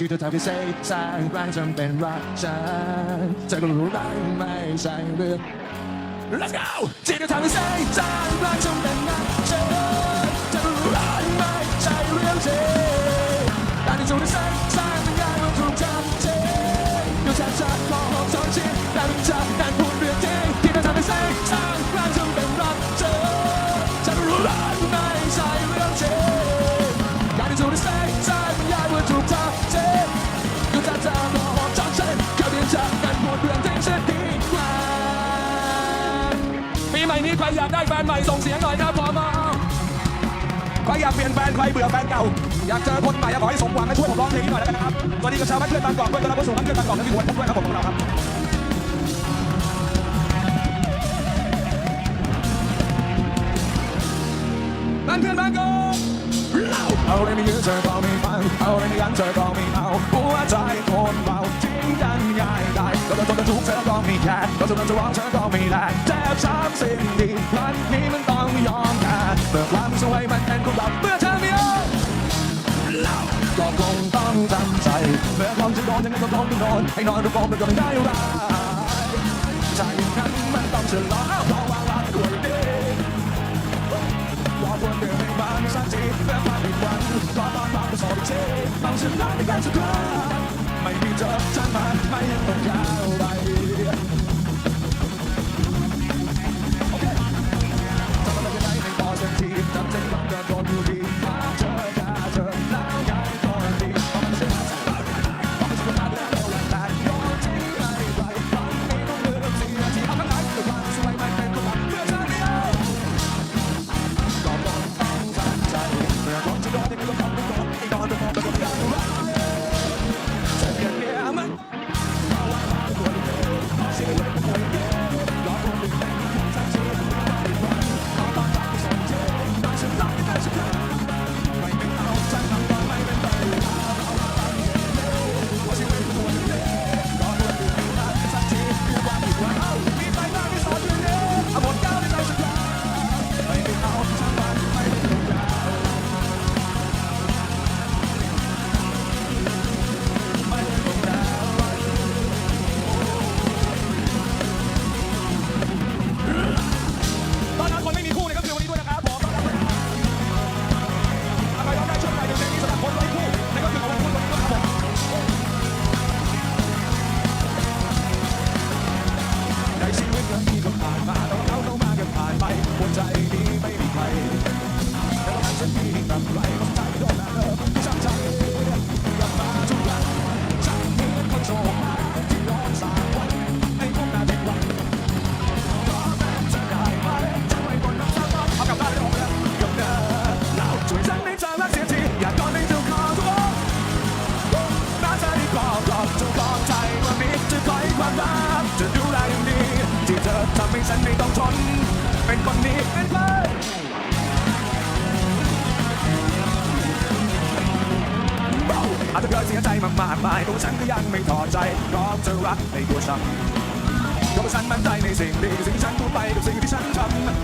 ที่เธอทำให้เซ่สร้างร่างจำเป็นรักฉันเธอก็รู้ได้ไม่ใช่เรื่อง Let's go ที่เธอทำให้เซ่สร้างร่างจำเป็นรักฉันเธอก็รู้ได้ไม่ใช่เรื่องจริงการที่ถูกเซ่สร้างเป็นการมันถูกทำจริงอยู่แทบจะขอหอบสองชิ้นแต่เป็นเธอแต่พูดเรื่องจริงที่เธอทำให้เซ่สร้างร่างจำเป็น ได้แฟนใหม่ส่งเสียงหน่อยครับพอมาใครอยากเปลี่ยนแฟนใครเบื่อแฟนเก่า อยากเจอคนใหม่อยากขอให้สมหวังให้ช่วยผมร้องเพลงนี้หน่อยแล้วกันนะครับสวัสดีกับชาวบ้านเพื่อนบางกอกเพื่อนต้อนรับเข้สู่บ้านเพื่อนบางกอกและมีหัวผมด้วยครับผมของเราครับบ้านเพื่อนบางกอกเอาอะไรไม่ยืนเธอก็ไม่ฟังเอาอะไรไม่ยันเธอก็ม่เอาหัวใจคนเรา ทิ้งกันง่ายได้ก็จะทนจะทุกเธอก็ไม่แคร์ก็จะนอนจะร้องเธอก็ไม่แลเจ็บช้ำสิ่งดีวันนี้มันต้องยอมแพ้เมื่อความสวยมันเป็นของเราเมื่อเธอม่เอาก็คงต้องจำใจเมื่อความจะโดนยังไงก็ต้องโดนให้นอนดูฟองมันก็ไม่ได้ร้ายใจนั้นมันต้องฉลาดเพราะว่ารักกว่าดีรอคนเดินให้มาสักทีเมื่อความผิดหวังก็ต้องมาป็นสองอีกทีต้องชนะในการสักครั้ง จบจะมาไม่ต้องยาว อาจจะเคยเสียใจมากมายแต่ว่าฉันก็ยังไม่ถอดใจเพราะรักในตัวฉันเพราะว่าฉันมั่นใจในสิ่งดีสิ่งที่ฉันพูดไปกับสิ่งที่ฉันท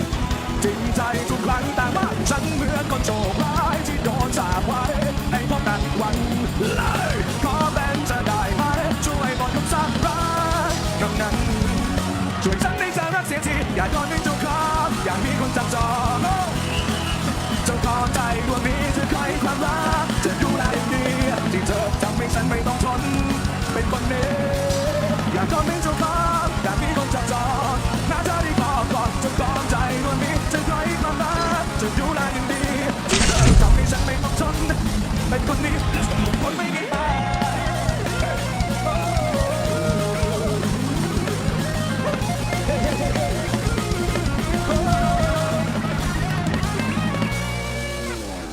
ำจริงใจทุกครั้งแต่ว่าฉันเหมือนคนโชคร้ายที่โดนสาปไว้ในพบแต่วันเลยขอเป็นจะได้ไหมช่วยบอกคำสาปร้ายคำนั้นช่วยฉันให้เธอรักเสียทีอย่าโดนให้เจ้าของอย่ามีคนจับจองเจ้าของใจดวงนี้จะคอยความรัก ฉันไม่ต้องทน เป็นคนนี้ อยากทำเป็นเจ้าฟ้าอยากมีคนจับจองหน้าเธอที่กอดกอดจนกองใจนวลนี้จะใครมาบ้าจะดูแลย่งดีที่เธอทำให้ฉันไม่ต้องทน เป็นคนนี้คนไม่ดี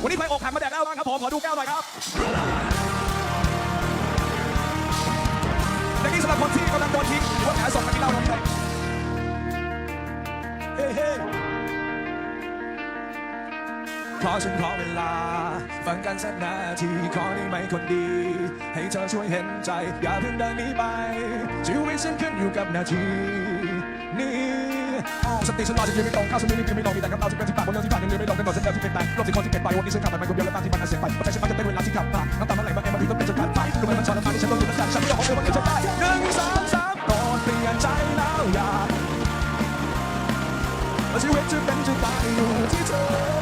วันนี้ใครอกหักมาแดกแก้วบ้างครับผม ขอดูแก้วหน่อยครับ สำหรับคนที่กำลังโดนทิ้งหรือว่าขายส่งมาที่เราลงไปเฮ้เฮ้ขอฉันขอเวลา ฟังกันสักนาทีขอได้ไหมคนดี ให้เธอช่วยเห็นใจ อย่าเพิ่งเดินหนีไปชีวิตฉันขึ้นอยู่กับนาที สติฉันรอจะยืนไม่ตรงข้าวฉันไม่รีบยืนไม่ลงมีแต่คำเล่าที่เป็นที่ปากบนเรื่องที่ผ่านยังลืมไม่ลงถนนเส้นเดิมที่เป็นไปโลกสิ่งขอที่เป็นไปวันนี้ฉันขับไปไม่คนเดียวและตามที่มันอาเสียไปเพระใจฉันมักจะเป็นเวลาที่ขับมาน้ำตามันไหลมาเองมาถึงต้องเป็นจนการไปรู้ไหมมันชอนน้ำตาที่ฉันต้องอยู่ตั้งแต่ฉันไม่ยอมให้วันเกิดได้หนึ่งสองสามก่อนเปลี่ยนใจแล้วอย่าชีวิตจะเป็นจะตายอยู่ที่เธอ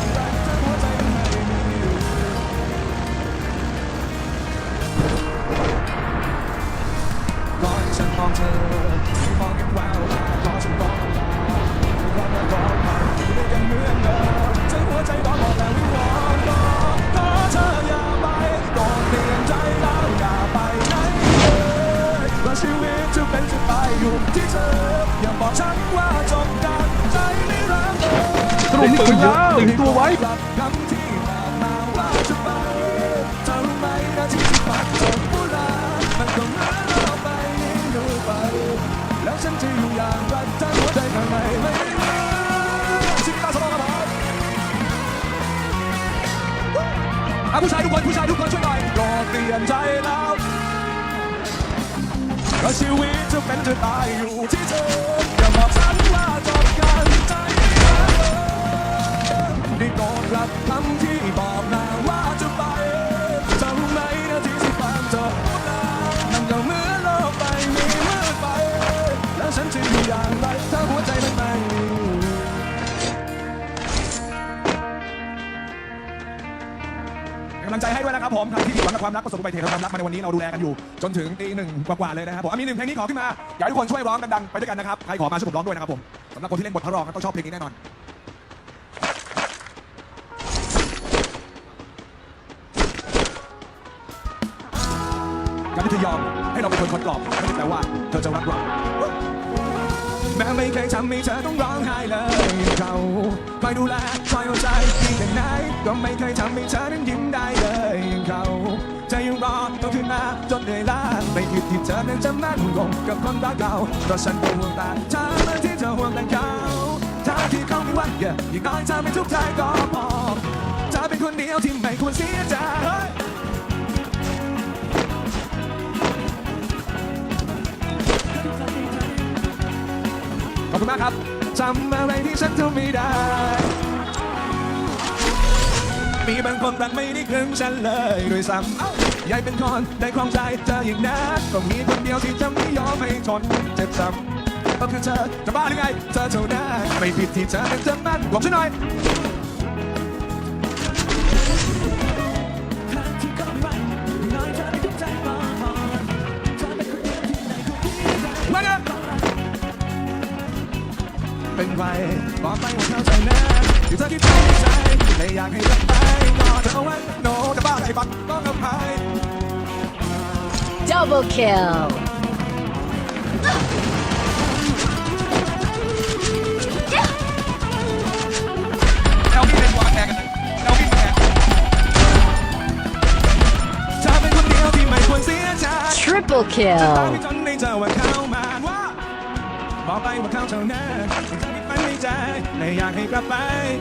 ก็เหมือนเราไปนี่ดูไปแล้วฉันจะอยู่อย่างไรถ้าหัวใจข้างในไม่รักชิคกี้พาสองครับผมอะผู้ชายทุกคนผู้ชายทุกคนช่วยหน่อยรอเปลี่ยนใจแล้วเพราะชีวิตจะเป็นจะตายอยู่ที่เธอ ความรักประสบอุบัติเหตุทางความรักมาในวันนี้เราดูแลกันอยู่ จนถึงตีหนึ่งกว่าๆเลยนะครับผมอะมีหนึ่งเพลงนี้ขอขึ้นมาอยากให้ทุกคนช่วยร้องดังๆไปด้วยกันนะครับใครขอมาช่วยผมร้องด้วยนะครับผมสำหรับคนที่เล่นบทพระรองก็ต้องชอบเพลงนี้แน่นอนการที่เธอยอมให้เราเป็นคนคนกรอบไม่ได้แปลว่าเธอจะรักเราแม้ไม่เคยทำให้เธอต้องร้องไห้เลยเขาคอยดูแลคอยเอาใจดีแค่ไหนก็ไม่เคยทำให้เธอนั้นยิ้มได้เลยเขา ใจยังรอต้องขึ้นมาจนเหนื่อยล้าไม่ผิดที่เธอนั้นจะมั่นคงกับคนรักเราเพราะฉันก็ห่วงแต่เธอเมือที่เธอห่วงแต่เขาถ้าที่เขาไม่ว่าอย่าอย่างน้อยเธอไม่ทุกข์ใจก็พอเธอเป็นคนเดียวที่ไม่ควรเสียใจขอบคุณมากครับจำอะไรที่ฉันทำไม่ได้ มีบางคนรักไม่ได้ครึ่งฉันเลยด้วยซ้ำเอ้าใหญ่เป็นคนได้ครองใจเธออย่างนั้นก็มีคนเดียวที่จะไม่ยอมให้ทนเจ็บซ้ำก็คือเธอจะบ้าหรือไง เธอเท่านั้นไม่ผิดที่เธอเป็นจะมั่นบอกฉันหน่อยมาเนอะเป็นไรบอกไปว่าเธอใจแน่อยู่เธอที่ใจ ใจไม่อยากให้เธอไปก็เธอเอาไว้โนแต่บ้าอะไรบักต้องอภัย Double kill แล้วพี่เป็นหัวแทนกันนะแล้วพี่แทนเธอเป็นคนเดียวที่ไม่ควรเสียใจ Triple ตาม kill ไปจนไม่เจอว่าเขามาว่าบอกไปว่าเขาเท่านั้นที่เธอมีฝัน ในใจ ไม่อยากให้กลับไป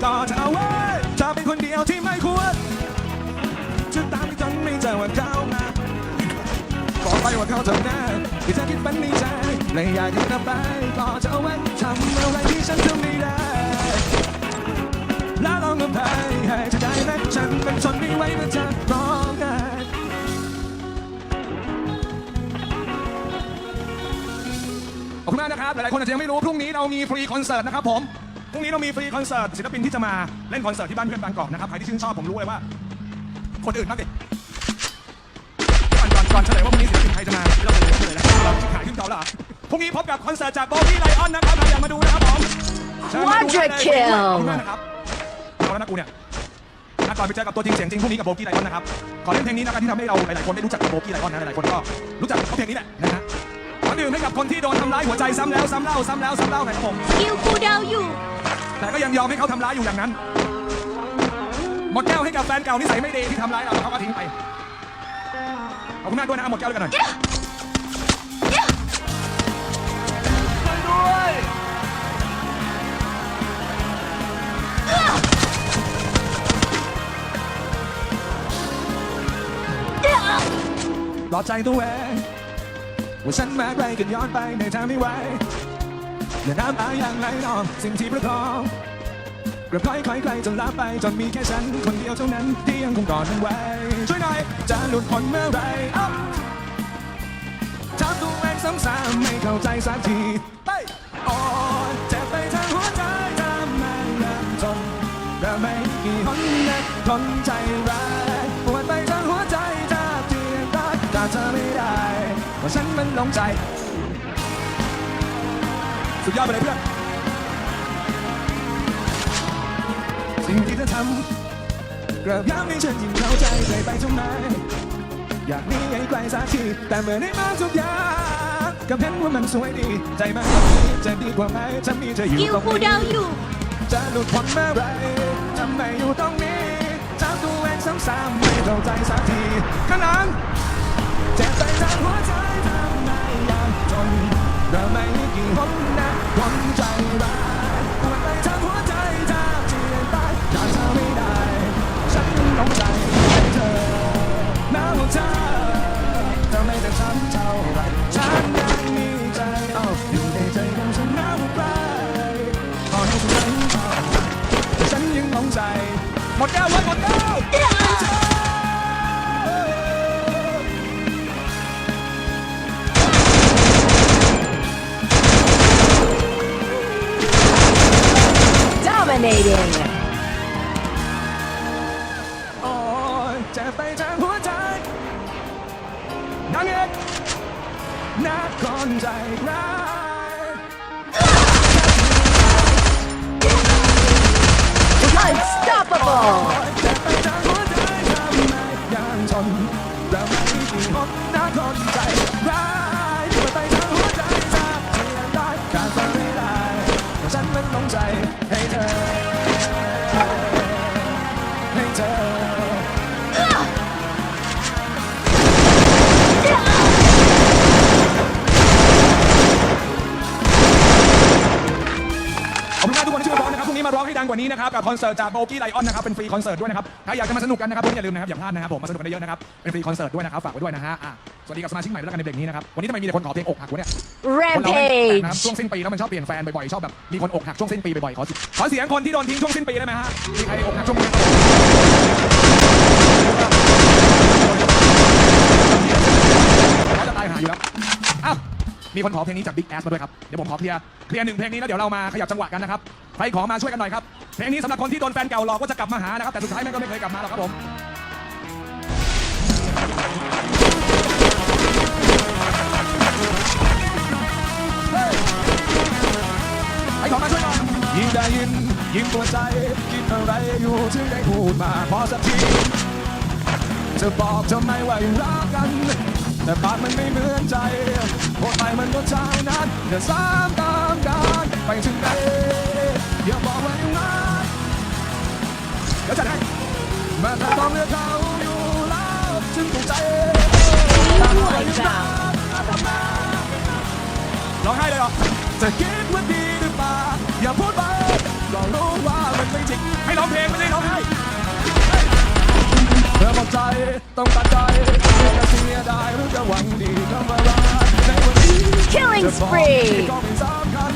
ก็เธอเอาไว้เธอเป็นคนเดียวที่ไม่ควรจะตามไปจนไม่เจอว่าเขามาบอกไปว่าเขาเท่านั้นที่เธอคิดฝันในใจไม่อยากให้กลับไปก็จะเอาไว้ทำอะไรที่ฉันทำไม่ได้แล้วลองอภัยให้เธอได้ไหมฉันเป็นคนไม่ไหวเมื่อเธอ มากนะครับ หลายๆ คนอาจจะยังไม่รู้ พรุ่งนี้เรามีฟรีคอนเสิร์ตนะครับผม พรุ่งนี้เรามีฟรีคอนเสิร์ตศิลปินที่จะมาเล่นคอนเสิร์ตที่บ้านเพื่อนบางกอกนะครับ ใครที่ชื่นชอบผมรู้เลยว่า คนอื่นบ้างดิก่อนก่อนก่อนเฉลยว่าพรุ่งนี้ศิลปินใครจะมาเราเฉลยเฉลยแล้วเราขายขึ้นจอแล้วเหรอพรุ่งนี้พบกับคอนเสิร์ตจากโบกี้ไลออนนะครับใครอยากมาดูนะครับผมเชิญมาดูได้เลย Quadra kill ขอบคุณมากนะครับเอาแล้วนะกูเนี่ยอะก่อนไปเจอกับตัวจริงเสียงจริงพรุ่งนี้กับโบกี้ไลออนนะครับ ขอเล่นเพลงนี้แล้วกันที่ทำให้เราหลายๆคนได้รู้จักกับโบกี้ไลออนนะหลายๆคนก็รู้จักเพลงนี้แหละนะฮะ ดื่มให้กับคนที่โดนทำร้ายหัวใจซ้ำแล้วซ้ำเล่าซ้ำแล้วซ้ำเล่าหน่อยครับผมคิวคูลดาอยู่ แต่ก็ยังยอมให้เขาทำร้ายอยู่อย่างนั้น หมดแก้วให้กับแฟนเก่านิสัยไม่ดีที่ทำร้ายเราแล้วเขาก็ทิ้งไปขอบคุณมากด้วยนะหมดแก้วด้วยกันหน่อยปลอใจตัวเอง ว่าฉันมาไกลกันย้อนไปในทางไม่ไหวอย่าน้ำตาอย่างไหลนองสิ่งที่ประคองกระพายค่อยไกลจนลาไปจนมีแค่ฉัน คนเดียวเท่านั้นที่ยังคงกอดมันไว้ ช่วยหน่อย จะหลุดพ้นเมื่อไหรอ้าวถามตัวเองซ้ำๆไม่เข้าใจสักทีไปอ่อนเจ็บไปทั้งหัวใจทำไมยังทนและไม่กี่หนนักทนใจร้า ฉันมันหลงใจ สุดยอดไปเลยเพื่อน สิ่งที่เธอทำกระย้ำให้ฉันยิ่งเข้าใจเลยไปทำไมอยากหนีให้ไกลสักทีแต่เมื่อได้มาทุกอย่างก็เห็นว่ามันสวยดี ใจมันแบบนี้จะดีกว่าไหมถ้ามีเธออยู่คิวตรงคูลนี้ดาวน์อยู่ จะหลุดพ้นเมื่อไหรทำไมอยู่ตรงนี้ถามตัวเองซ้ำๆไม่เข้าใจสักทีข้างหลังเจ็บใจทั้งหัวใจทำไมยังทนเราไม่มีกี่หนนะคนใจร้ายปวดไปทั้งหัวใจแทบเจียนตายอยากเธอไม่ได้ ฉันหลงใจให้เธอแม้ว่าเธอจะไม่ได้ช้ำเท่าไรฉันยังมีใจเอาอยู่ในใจของฉันแม้ว่าไกลขอให้ฉันรู้ฉันยังหลงใจหมดแก้วเลยหมดแก้ว นี้นะครับกับคอนเสิร์ตจากโบกี้ไลออนนะครับเป็นฟรีคอนเสิร์ตด้วยนะครับใครอยากจะมาสนุกกันนะครับอย่าลืมนะครับอย่าพลาดนะครับผมมาสนุกกันได้เยอะนะครับเป็นฟรีคอนเสิร์ตด้วยนะครับฝากไว้ด้วยนะฮะอะสวัสดีกับสมาชิกใหม่ด้วยแล้วกันในเบรกนี้นะครับวันนี้ทำไมมีแต่คนขอเพลงอกหักวะเนี่ยคนเราแม่งแปลกนะครับ rampage ช่วงสิ้นปีแล้วมันชอบเปลี่ยนแฟนบ่อยๆชอบแบบมีคนอกหักช่วงสิ้นปีบ่อยๆขอสิขอเสียงคนที่โดนทิ้งช่วงสิ้นปีได้ไหมฮะมีใครอกหักช่วงนี้เขาจะตายหาอยู่แล้ว อ้าว มีคนขอเพลงนี้จาก Big Ass มาด้วยครับ เดี๋ยวผมขอเคลียร์เคลียร์หนึ่งเพลงนี้แล้วเดี๋ยวเรามาขยับจังหวะกันนะครับใครขอมาช่วยกันหน่อยครับเพลงนี้สำหรับคนที่โดนแฟนเก่าหลอกว่าจะกลับมาหานะครับแต่สุดท้ายแม่งก็ไม่เคยกลับมาหรอกครับผมให้ขอมาช่วยหน่อยยิ่งได้ยินยิ่งปวดใจคิดอะไรอยู่ถึงได้พูดมาพอสักทีจะบอกทำไมว่ายังรักกัน แต่ปากมันไม่เหมือนใจ เดี๋ยวซ้ำตามกันไปถึงไหนอย่าบอกว่ายังรักเดี๋ยวจัดให้แม้แต่ต้องเลือกเขาอยู่แล้วฉันถูกใจแต่หากยังรักร้องไห้เลยเหรอจะคิดว่าดีหรือเปล่าอย่าพูดไปก็รู้ว่ามันไม่จริงให้ร้องเพลงไม่ใช่ร้องไห้เธอบอกใจต้องตัดใจจะเสียดายหรือจะหวังดีคำว่ารักในวันนี้ killing จะบอก spree ก็ไม่สำคัญ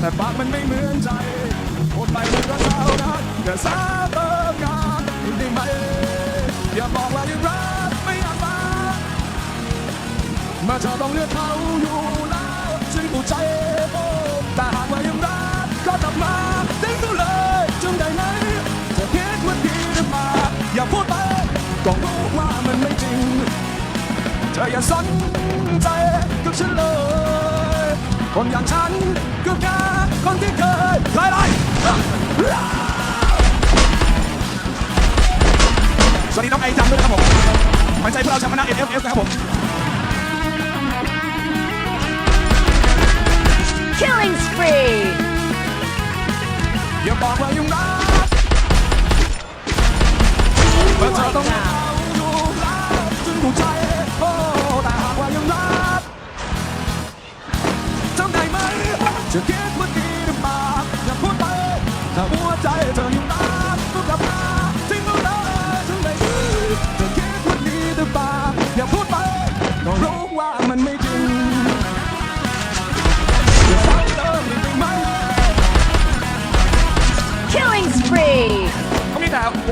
แต่ปากมันไม่เหมือนใจพูดไปมันก็เท่านั้นอย่าสาเติ ออย่าสนใจกับฉันเลย คนอย่างฉันก็แค่คนที่เคยไล่ไล่สวัสดีน้องไอจังด้วยนะครับผมมันใจพวกเราชาวคณะ NFF นะครับผม Killing spree! อย่าบอกว่ายั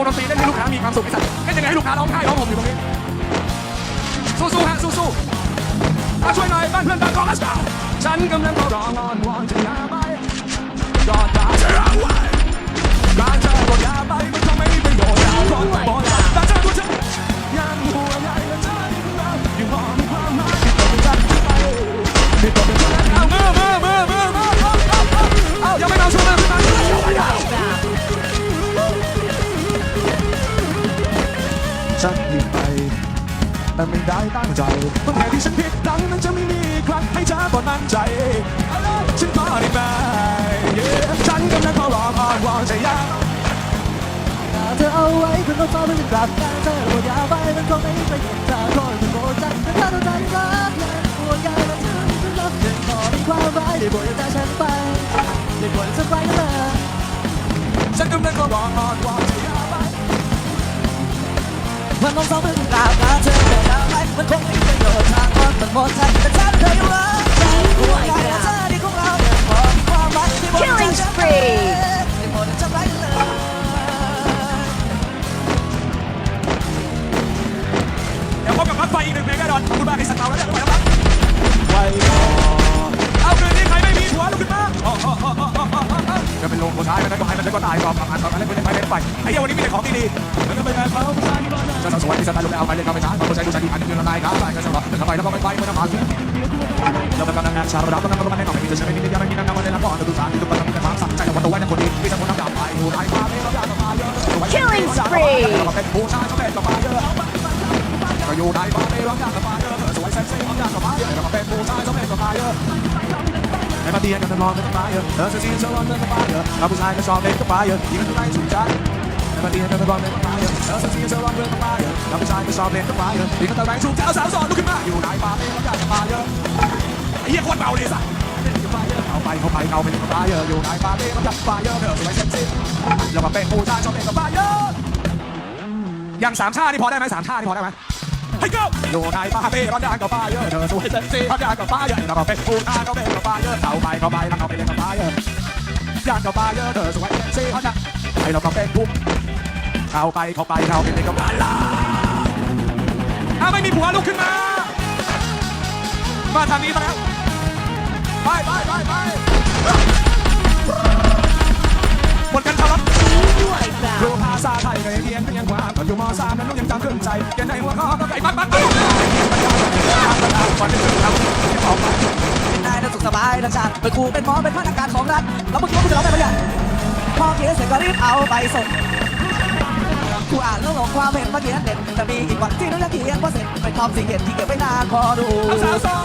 วงดนตรีเล่นให้ลูกค้ามีความสุขไอ้สัตว์เล่นยังไงให้ลูกค้าร้องไห้ร้องห่มอยู่ตรงนี้ สู้ๆฮะสู้ๆมาช่วยหน่อยบ้านเพื่อนบ้านกอง let's go ฉันกำลังรองอนวอนจะยาไปยอดดาวจะเอาไว้การเธอก็อย่าไปมันคงไม่มีประโยชน์แล้วคนมาบอกแล้ แต่ไม่ได้ตั้งใจบางแห่งที่ฉันผิดหลังนั้นจะไม่มีใครให้เธอบ่มั่นใจฉันขอได้ไหมฉันกำลังขอร้องอ้อนวอนใจยากเธอเอาไว้คุณต้องเฝ้าไม่ถึงกลับแต่เธอระยาไปมันคงไม่ประโยชน์เธอคอยเป็นโบจันแต่ถ้าเธอใจรักและหัวใจมันเธอไม่รักเพียงพอมีความร้ายได้โปรดอย่าจากฉันไปได้โปรดอย่าจากไปนะเธอฉันกำลังขอร้องอ้อนวอนใจ มันต้องเฝ้าไม่ถึงกลับแต่เธอระยาไปมันคงไม่ประโยชน์ทางคนมันหมดใจแต่ฉันเธอยังรักใจหัวใจและเธอที่ของเรายังพอมีความหมายได้โปรดอย่าจากฉัน ไปเล่นไปเล่นไปไอ้เหี้ยวันนี้มีแต่ของดีๆมันก็เป็นแบบเขาผู้ชายที่บ้านจะสวยที่สไตล์ลงแล้วเอาไปเล่นก็ไปช้าคนใจดูใจดีอันนี้คือละลายขาไปก็สำหรับเข้าไปแล้วก็ไปไปไม่ต้องมาเราเป็นกำลังงานชาระดับกำลังประมาณนี้ต้องมีจะใช้ไม่มียังไม่มีนั่งมาเล่นละครดูสารดูกำลังมีแต่ความสั่งใจแต่ว่าตัวไว้ในคนดีมีแต่คนน้ำดำไปอยู่ไร้ความไม่รับยาต่อมาเยอะ Killing spree เราเป็นผู้ชายชอบเล่นกับมาเยอะก็อยู่ในบ้านในร้องยากกับมาเยอะสวยเซ็กซี่ร้องยากกับมาเยอะเราเป็นผู้ชายชอบเล่นกับมาเยอะ ในมาเตียนกันนอนกันกับมาเยอะเธอเซ็กซี่ชอบร้องกันกับมาเยอะเราผู้ชายก็ชอบเล่นกับมาเยอะยิ่งกันไปสุดใจในมาเตียนกันนอนกันกับมาเยอะเธอเซ็กซี่ชอบร้องกันกับมาเยอะเราผู้ชายก็ชอบเล่นกับมาเยอะยิ่งกันไปสุดใจสาวสอนลุกขึ้นมาอยู่ในบ้านในร้อยากกับมาเยอะไอ้เหี้ยโคตรเบาเลยสัสเข้าไปเข้าไปเข้าไปกับมาเยอะอยู่ในบ้านในร้องยากกับมาเยอะเธอสวยเซ็กซี่เราเป็นผู้ชายชอบเล่นกับมาเยอะอย่างสามชาตินี่พอได้ไหมสามชาตินี่พอได้ไหม ให้เก้าอยู่ในป่าเป้ร้อนยางกับป้าเยอะเธอสวยเซ็กซี่ร้อนยางกับป้าเยอะเราก็เป็นผู้ชายก็เป็นกับป้าเยอะเข้าไปเข้าไปแล้วเข้าไปเล่นกับป้าเยอะยางกับป้าเยอะเธอสวยเซ็กซี่ร้อนยางให้เราก็เป็นผู้เข้าไปเข้าไปเข้าไปเล่นกับป้าลาถ้าไม่มีผัวลุกขึ้นมามาทางนี้มาแล้วไปไปไปไปหมดกันครับ ครูภาษาไทยก็ยังเรียนเป็นยังกว่าตอนอยู่มสามนั้นลูกยังจำขึ้นใจเรียนในหัวข้อก็ไก่ปักปักปักก่อนจะถึงครับออกมาเป็นนายน่าสุขสบายนะชาติเป็นครูเป็นหมอเป็นพนักงานของรัฐแล้วมึงคิดว่ามึงจะร้องไปปะเนี่ยพอเขียนเสร็จก็รีบเอาไปส่งกูอ่านเรื่องของความเห็นเมื่อกี้เด็ดแต่มีอีกวันที่นึกเขียนว่าเสร็จเป็นความสิ่งเห็นที่เก็บไว้นานพอดูเอาสาวสอง